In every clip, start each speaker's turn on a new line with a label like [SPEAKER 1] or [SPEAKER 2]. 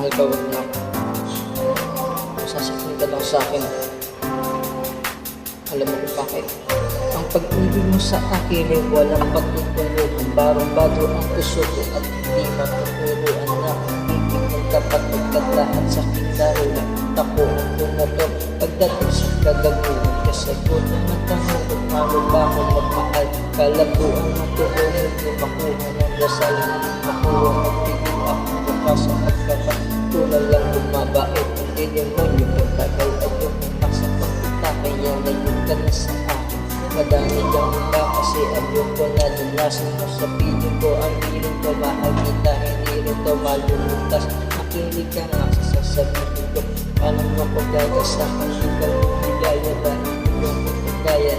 [SPEAKER 1] mahal ka, wag na ako. Sasaktan ka lang sa akin. Alam mo kung bakit? Ang pag-ibig mo sa akin ay walang pagtutunguhan. Barong-bado ang puso ko at hindi matuturuan na ibig ng dapat magkatahan sa aking darulan. Ako ang tumotor pagdating sa kagaguhan. Kasagutan ng tanong kung paano ba ako magmahal. Kalabuan ng turunan ko makuha ng dasal. Makuha ng pigil ako bukas ang pagkakatunan lang lumabait. Hindi demonyo pagtagal ay yung masakot kita kaya ngayon ka na sa akin. Madami lang ba kasi ayun ko na lunasin mo sa piling ko ang piling ko mahal kita. Hindi rin to malulutas. Makinig ka nga sa sasabihin ko. Alam mo ko gaya sa akin ikaw bigaya ba yung ko kaya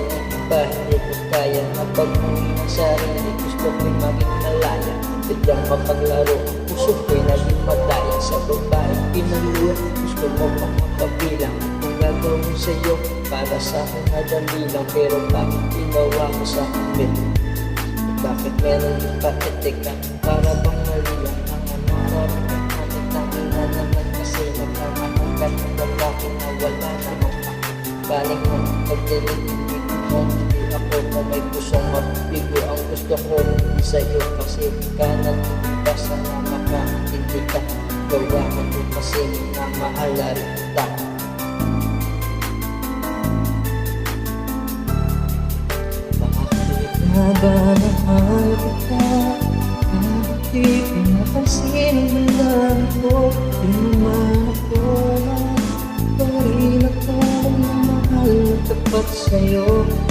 [SPEAKER 1] ba hindi ko kaya? Mapag-uwi ng sarili gusto ko'y maging malaya Sadyang mapaglaro. Ang puso ko'y naging madaya Sa babae. Pinuluwa gusto mo pang makabilang Kung gagawin sa'yo para sa akin madali lang Pero bakit ginawa mo sa akin Bakit meron yung pakitik ka para bang mali Ang ano nararamdaman? Natin na naman Kasi nagmamahal ka ng lalaki na wala namang Balik mo pagdating hindi na may pusong mabigo Ang gusto ko hindi sa'yo kasi ka nagtitiba Sana makaintindi ka Gawa mo ko kasi na mahala rin kita Bakit na ba mahal kita? Bakit pinapansin ang lahat ko? Di naman ako pa rin na mahal na tapat sa'yo ka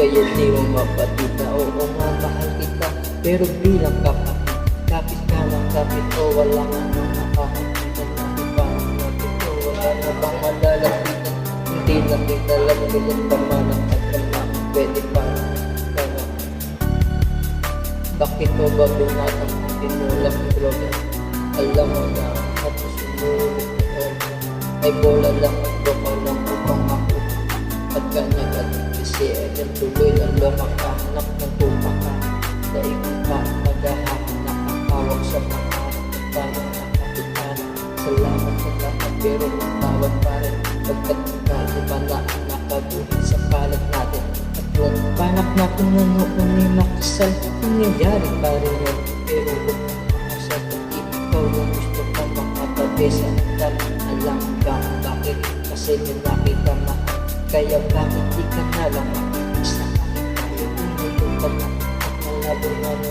[SPEAKER 1] kaya di mo mapatita Oo nga, mahal kita, pero bilang kapatid Kapit ka ng kapit ko, wala nga nang nakakakita na iba ang napit ko Wala na bang malalapitan, hindi na kita lang Bilang pa man ang katama, pwede pa kaya Bakit mo ba binatang tinulak ng droga? Alam mo na, at sumulit ko Ay bola lang at baka lang upang at kanyang at kasi ay tuloy lang lumakahanap ng tupaka Daig pa naghahanap nakakawag sa mga Parang nakakitan Salamat sa lahat pero matawad pa rin Pagkat natin pa na nakabuhin sa palat natin. At kung panak na noon ay makasal Nangyayari pa rin yun. Pero huwag makasal Ikaw yung gusto ko makatabi sa atal Alam ka bakit? Kasi nakita na kaya bakit di ka na lang makinig sa akin Tayo tumulong ka na At malabo na mo